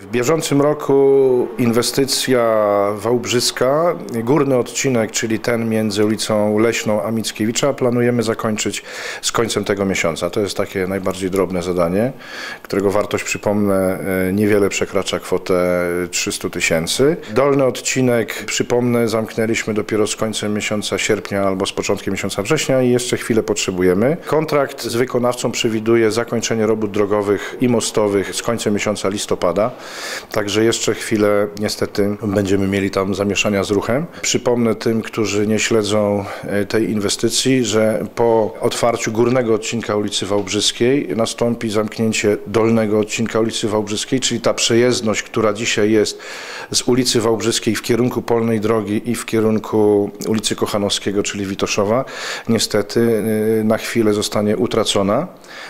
W bieżącym roku inwestycja Wałbrzyska, górny odcinek, czyli ten między ulicą Leśną a Mickiewicza, planujemy zakończyć z końcem tego miesiąca. To jest takie najbardziej drobne zadanie, którego wartość, przypomnę, e, niewiele przekracza kwotę 300 tysięcy. Dolny odcinek, przypomnę, zamknęliśmy dopiero z końcem miesiąca sierpnia albo z początkiem miesiąca września i jeszcze chwilę potrzebujemy. Kontrakt z wykonawcą przewiduje zakończenie robót drogowych i mostowych z końcem miesiąca listopada. Także jeszcze chwilę niestety będziemy mieli tam zamieszania z ruchem. Przypomnę tym, którzy nie śledzą e, tej inwestycji, że po otwarciu górnego odcinka ulicy Wałbrzyskiej nastąpi zamknięcie dolnego odcinka ulicy Wałbrzyskiej, czyli ta przejezdność, która dzisiaj jest z ulicy Wałbrzyskiej w kierunku Polnej Drogi i w kierunku ulicy Kochanowskiego, czyli Witoszowa, niestety e, na chwilę zostanie utracona,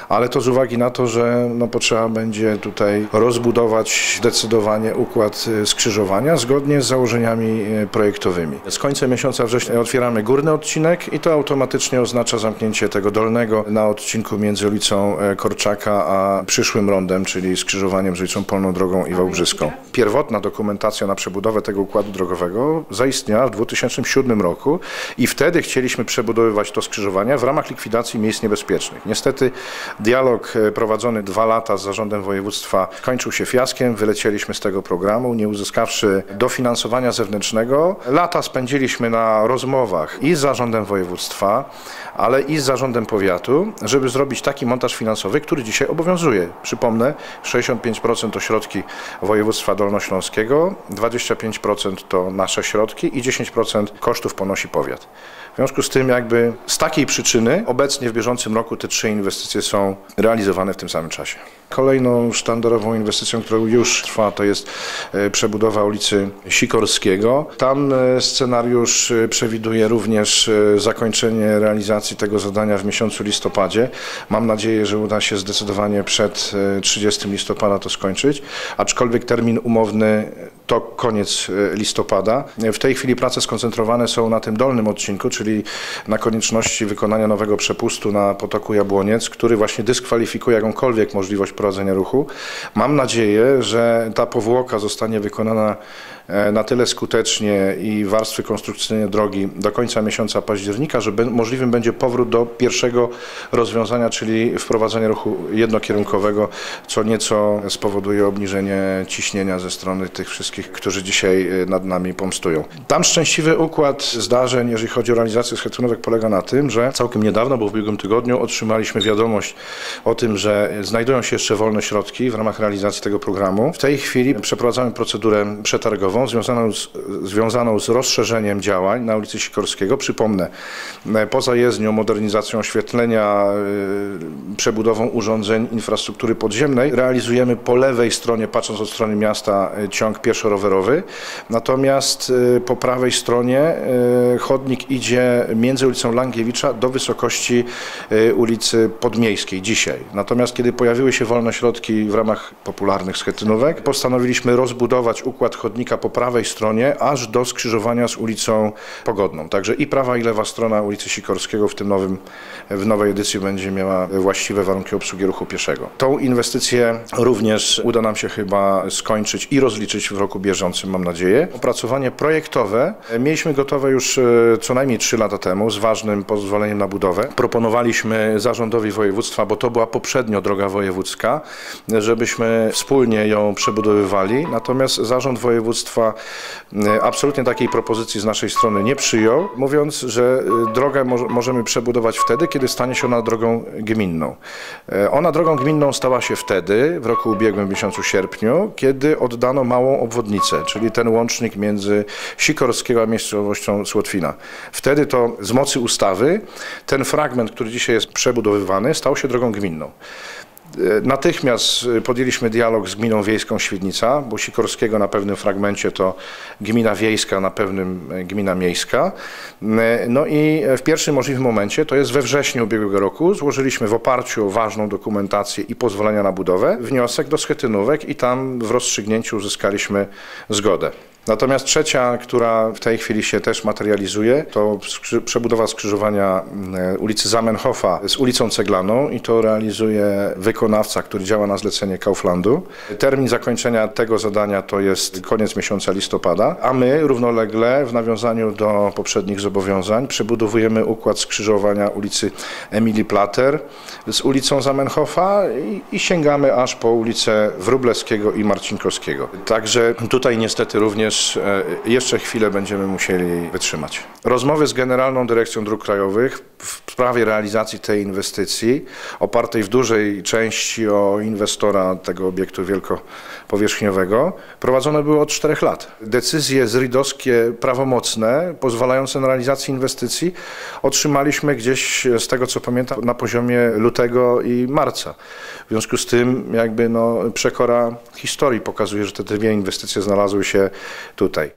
ale to z uwagi na to, że no, potrzeba będzie tutaj rozbudować zdecydowanie układ e, skrzyżowania zgodnie z założeniami e, projektowymi. Z końcem miesiąca września otwieramy górny odcinek i to automatycznie oznacza zamknięcie tego dolnego na odcinku między ulicą e, Korczaka a przyszłym rondem, czyli skrzyżowaniem z ulicą Polną Drogą i Wałbrzyską. Pierwotna dokumentacja na przebudowę tego układu drogowego zaistniała w 2007 roku i wtedy chcieliśmy przebudowywać to skrzyżowanie w ramach likwidacji miejsc niebezpiecznych. Niestety dialog prowadzony dwa lata z zarządem województwa kończył się fiaskiem wylecieliśmy z tego programu, nie uzyskawszy dofinansowania zewnętrznego. Lata spędziliśmy na rozmowach i z zarządem województwa, ale i z zarządem powiatu, żeby zrobić taki montaż finansowy, który dzisiaj obowiązuje. Przypomnę, 65% to środki województwa dolnośląskiego, 25% to nasze środki i 10% kosztów ponosi powiat. W związku z tym jakby z takiej przyczyny obecnie w bieżącym roku te trzy inwestycje są realizowane w tym samym czasie. Kolejną sztandarową inwestycją, która już trwa, to jest e, przebudowa ulicy Sikorskiego. Tam e, scenariusz e, przewiduje również zakończenie realizacji tego zadania w miesiącu listopadzie. Mam nadzieję, że uda się zdecydowanie przed 30 listopada to skończyć, aczkolwiek termin umowny to koniec listopada. W tej chwili prace skoncentrowane są na tym dolnym odcinku, czyli na konieczności wykonania nowego przepustu na potoku Jabłoniec, który właśnie dyskwalifikuje jakąkolwiek możliwość prowadzenia ruchu. Mam nadzieję, że ta powłoka zostanie wykonana e, na tyle skutecznie i warstwy konstrukcyjne drogi do końca miesiąca października, że możliwym będzie powrót do pierwszego rozwiązania, czyli wprowadzenia ruchu jednokierunkowego, co nieco spowoduje obniżenie ciśnienia ze strony tych wszystkich, którzy dzisiaj e, nad nami pomstują. Tam szczęśliwy układ zdarzeń, jeżeli chodzi o realizację schetynówek, polega na tym, że całkiem niedawno, bo w ubiegłym tygodniu otrzymaliśmy wiadomość o tym, że znajdują się jeszcze wolne środki w ramach realizacji tego programu. W tej chwili przeprowadzamy procedurę przetargową związaną z, związaną z rozszerzeniem działań na ulicy Sikorskiego. Przypomnę, e, poza jezdnią, modernizacją oświetlenia, e, przebudową urządzeń infrastruktury podziemnej, realizujemy po lewej stronie, patrząc od strony miasta, e, ciąg pieszo-rowerowy. Natomiast po prawej stronie chodnik idzie między ulicą Langiewicza do wysokości ulicy Podmiejskiej dzisiaj. Natomiast kiedy pojawiły się wolne środki w ramach popularnych Postanowiliśmy rozbudować układ chodnika po prawej stronie, aż do skrzyżowania z ulicą Pogodną. Także i prawa i lewa strona ulicy Sikorskiego w tym nowym, w nowej edycji będzie miała właściwe warunki obsługi ruchu pieszego. Tą inwestycję również uda nam się chyba skończyć i rozliczyć w roku bieżącym, mam nadzieję. Opracowanie projektowe mieliśmy gotowe już e, co najmniej 3 lata temu z ważnym pozwoleniem na budowę. Proponowaliśmy zarządowi województwa, bo to była poprzednio droga wojewódzka, żebyśmy wspólnie ją przebudowywali. Natomiast zarząd województwa e, absolutnie takiej propozycji z naszej strony nie przyjął, mówiąc, że e, drogę możemy przebudować wtedy, kiedy stanie się ona drogą gminną. E, ona drogą gminną stała się wtedy, w roku ubiegłym, w miesiącu sierpniu, kiedy oddano małą obwodnicę, czyli ten łącznik między Sikorskiego a miejscowością Słotwina. Wtedy to z mocy ustawy ten fragment, który dzisiaj jest przebudowywany, stał się drogą gminną. E, natychmiast e, podjęliśmy dialog z gminą wiejską Świdnica, bo Sikorskiego na pewnym fragmencie to gmina wiejska, na pewnym e, gmina miejska. No i w pierwszym możliwym momencie, to jest we wrześniu ubiegłego roku, złożyliśmy w oparciu o ważną dokumentację i pozwolenia na budowę wniosek do schetynówek i tam w rozstrzygnięciu uzyskaliśmy zgodę. Natomiast trzecia, która w tej chwili się też materializuje, to skrzy- przebudowa skrzyżowania e, ulicy Zamenhofa z ulicą Ceglaną i to realizuje wykonawca, który działa na zlecenie Kauflandu. Termin zakończenia tego zadania to jest koniec miesiąca listopada, a my równolegle w nawiązaniu do poprzednich zobowiązań przebudowujemy układ skrzyżowania ulicy Emilii Plater z ulicą Zamenhofa i, i sięgamy aż po ulicę Wróblewskiego i Marcinkowskiego. Także tutaj niestety również e, jeszcze chwilę będziemy musieli wytrzymać. Rozmowy z Generalną Dyrekcją Dróg Krajowych w sprawie realizacji tej inwestycji, opartej w dużej części o inwestora tego obiektu wielkopowierzchniowego, prowadzone były od czterech lat. Decyzje zrydowskie prawomocne, pozwalające na realizację inwestycji, otrzymaliśmy gdzieś, z tego co pamiętam, na poziomie lutego i marca. W związku z tym, jakby no, przekora historii pokazuje, że te dwie inwestycje znalazły się tutaj.